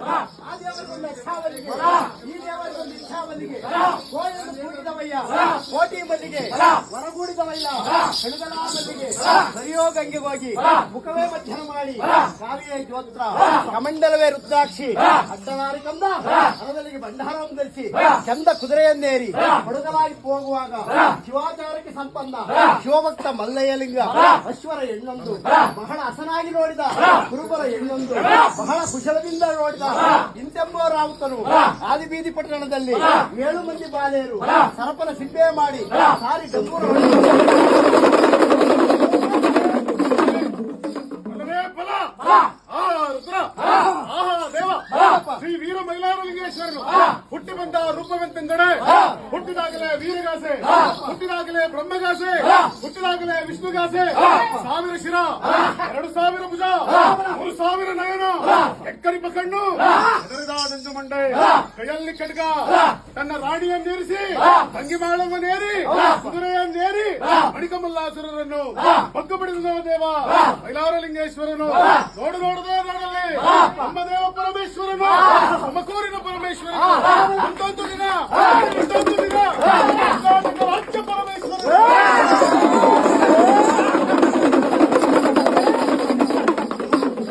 ಆ ದೇವರಿಗೊಂದು ಇಚ್ಛಾವಲ್ಲಿಗೆ ಈ ಮಲ್ಲಿಗೆ ಹೊರಗೂಡಿದವಲ್ಲ. ಕಣಗಲ ಮಲ್ಲಿಗೆ ಸರಿಯೋ ಗಂಗೆ ಹೋಗಿ. ಮುಖವೇ ಮಧ್ಯನ ಮಾಡಿ. ಕಾವಿಯೇ ಜ್ಯೋತ್ರ. ಕಮಂಡಲವೇ ರುದ್ರಾಕ್ಷಿ. ಅಡ್ಡನಾರಿ ಕಂದ ಹರದಲ್ಲಿಗೆ ಭಂಡಾರವನ್ನು ಧರಿಸಿ ಚಂದ ಕುದುರೆಯನ್ನೇರಿ. ಹೊಡೆದಲಾಗಿ ಹೋಗುವಾಗ ಶಿವಾಚಾರಕ್ಕೆ ಸಂಪನ್ನ. ಶಿವಭಕ್ತ ಮಲ್ಲಯ್ಯಲಿಂಗ. ಅಶ್ವರ ಹೆಣ್ಣೊಂದು. ಬಹಳ ಹಸನಾಗಿ ನೋಡಿದ. ಕುರುಬರ ಹೆಣ್ಣೊಂದು. ಬಹಳ ಕುಶಲದಿಂದ ನೋಡಿದ. ಇಂತೆಂಬೋ ರಾವುತನು ಆದಿಬೀದಿ ಪಟ್ಟಣದಲ್ಲಿ ಏಳು ಮಂದಿ ಬಾಲೆಯರು ಸರಪನ ಸಿಬ್ಬೆ ಮಾಡಿ. பலா ಶ್ರೀ ವೀರ ಮೈಲಾರಲಿಂಗೇಶ್ವರನು ಹುಟ್ಟಿ ಬಂದ ರೂಪವೆಂತೆಂದರೆ ಹುಟ್ಟಿದಾಗಲೇ ವೀರಗಾಸೆ ಹುಟ್ಟಿದಾಗಲೇ ಬ್ರಹ್ಮಗಾಸೆ ಹುಟ್ಟಿದಾಗಲೇ ವಿಷ್ಣುಗಾಸೆ ಸಾವಿರ ಶಿರ ಎರಡು ಸಾವಿರ ಭುಜ ಮೂರು ಸಾವಿರ ನಯನ ಎಕ್ಕರಿಪ ಕಣ್ಣು ಹೆದರಿದ ನಂಜು ಮಂಡೆ ಕೈಯಲ್ಲಿ ಖಡ್ಗ ತನ್ನ ರಾಣಿಯನ್ನೇರಿಸಿ ತಂಗಿ ಮಾಳವನ್ನೇರಿ ಕುದುರೆಯನ್ನೇರಿ ಮಣಿಕಮಲ್ಲಾಸುರರನ್ನು ಬಗ್ಗು ಬಿಡಿದ ದೇವ ಮೈಲಾರಲಿಂಗೇಶ್ವರನು. ನೋಡು ನೋಡದೆ ನೋಡಲಿ ನಮ್ಮ ದೇವ ಪರಮೇಶ್ವರನು. ಸಮಕೂರಿನ ಪರಮೇಶ್ವರನು ಒಂದೊಂದು ದಿನ ಒಂದೊಂದು ದಿನ ಕರ್ನಾಟಕ ರಾಜ್ಯ ಪರಮೇಶ್ವರನು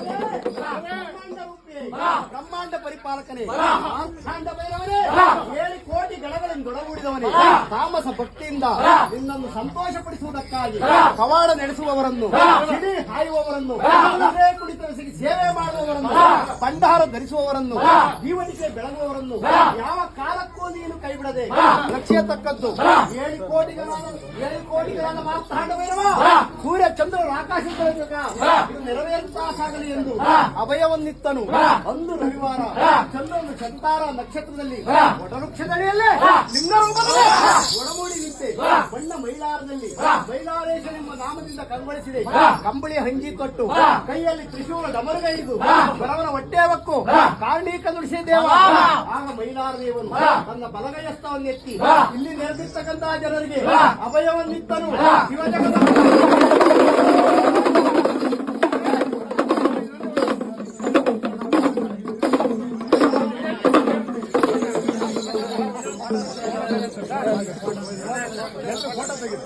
ಬ್ರಹ್ಮಾಂಡ ರೂಪಿ, ಬ್ರಹ್ಮಾಂಡ ಪರಿಪಾಲಕನೇ ಮಾಂಸಾಂಡ ಭೈರವನೇ ಏಳು ಕೋಟಿ ಗಣಗಳನ್ನು ದೊಡಗೂಡಿದವನೇ ತಾಮಸ ಭಕ್ತಿಯಿಂದ ನಿನ್ನನ್ನು ಸಂತೋಷಪಡಿಸುವುದಕ್ಕಾಗಿ ಕವಾಡ ನಡೆಸುವವರನ್ನು ಸಿಡಿ ಹಾಯುವವರನ್ನು ಸೇವೆ ಮಾಡುವವರನ್ನು ಭಂಡಾರ ಧರಿಸುವವರನ್ನು ಜೀವನಿಗೆ ಬೆಳಗುವವರನ್ನು ಯಾವ ಕಾಲಕ್ಕೂ ನೀನು ಕೈಬಿಡದೆ ರಕ್ಷಿಯತಕ್ಕದ್ದು ಏಳು ಕೋಟಿಗಳಾದ ಏಳು ಕೋಟಿಗಳಾದ ಮಾಂಸಾಂಡ ಭೈರವ. ಸೂರ್ಯ ಚಂದ್ರರು ಆಕಾಶ ನೆರವೇರುತ್ತಾ ಸಾಗಲಿ ಎಂದು ಅಭಯವನ್ನಿತ್ತನು ಅಂದು ರವಿವಾರ. ಚಂದ್ರನು ಶಂತಾರ ನಕ್ಷತ್ರದಲ್ಲಿ. ವಟವೃಕ್ಷದಡಿಯಲ್ಲೇ. ಲಿಂಗರೂಪದಲ್ಲಿ ಒಡಮೂಡಿ ನಿಂತೆ. ಬಣ್ಣ ಮೈಲಾರದಲ್ಲಿ. ಮೈಲಾರೇಶನೆಂಬ ನಾಮದಿಂದ ಕಂಗೊಳಿಸಿದೆ. ಕಂಬಳಿ ಹಂಗಿ ಕೊಟ್ಟು. ಕೈಯಲ್ಲಿ ತ್ರಿಶೂಲ ಡಮರುಗೈದು. ಬಡವನ ಹೊಟ್ಟೆವಕ್ಕು ಕಾರಣೀಕ ನುಡಿಸಿದ ದೇವ. ಆಗ ಮೈಲಾರ ದೇವನು ತನ್ನ ಬಲಗೈಯಸ್ತವನ್ನೆತ್ತಿ ಇಲ್ಲಿ ನೆರೆದಿರ್ತಕ್ಕಂತಹ ಜನರಿಗೆ ಅಭಯವನ್ನಿತ್ತನು. ಶಿವಜಗದ ಫೋಟೋ ತೆಗೆದು